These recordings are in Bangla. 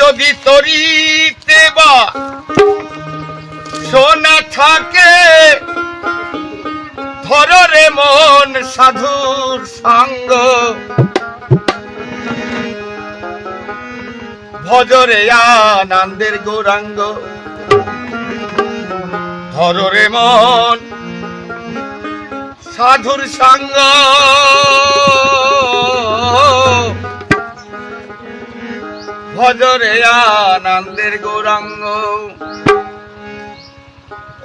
যদি তরিতে বা সোনা থাকে ধর মন সাধুর সাঙ্গ। ভজরে আনন্দের গৌরাঙ্গ ধর রে মন সাধুর সাঙ্গ। ভজরে আনন্দের গৌরাঙ্গ।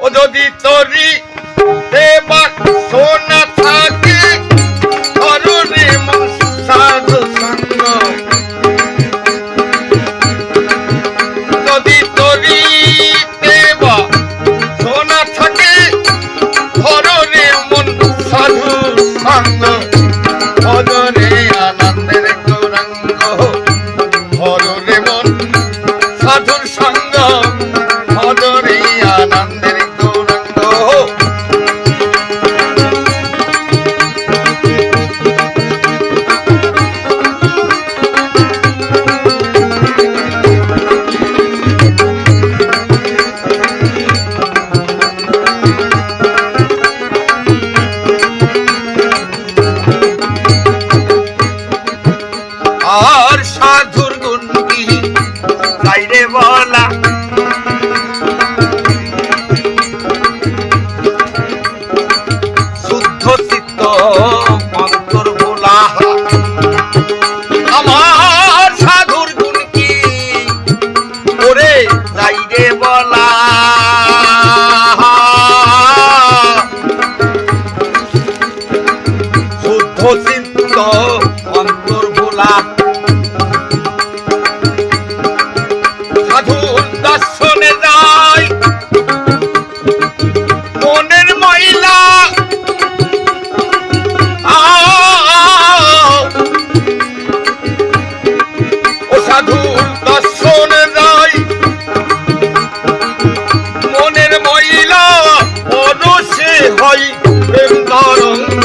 ও যদি তরি সোনা i'm Irishman.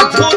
পথ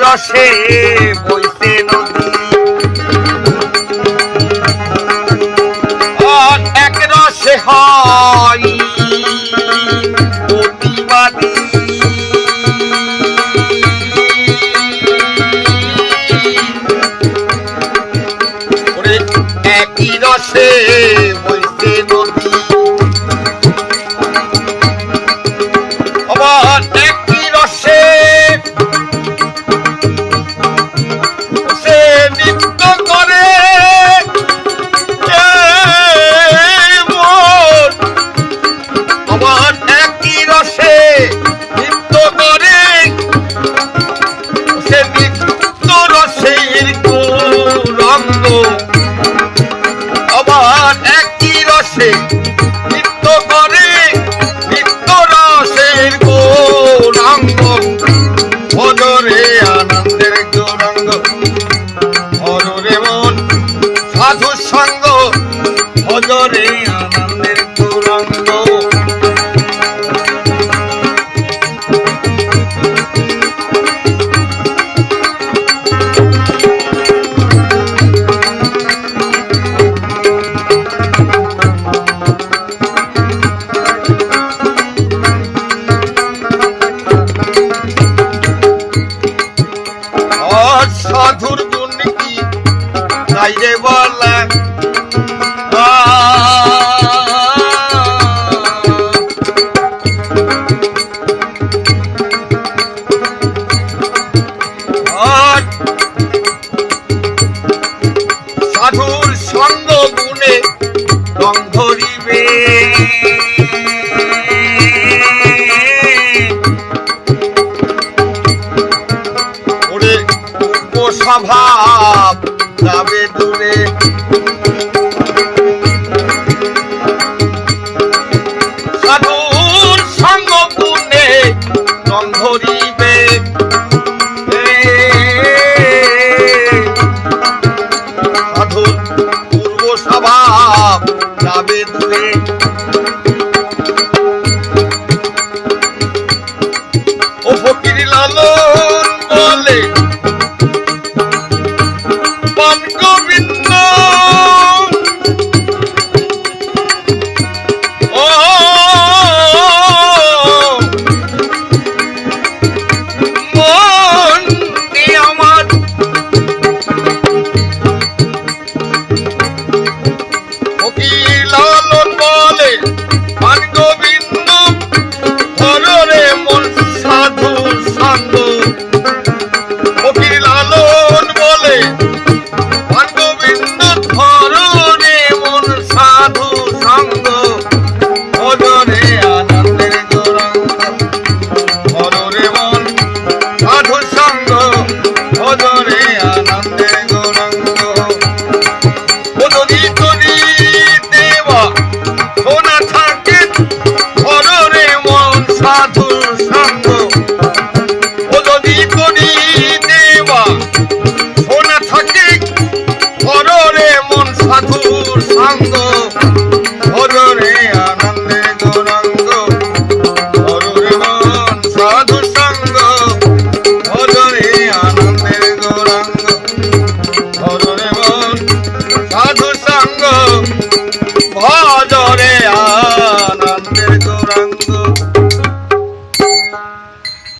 রসে বইতে এক রসে হয় প্রতিবাদী একই রসে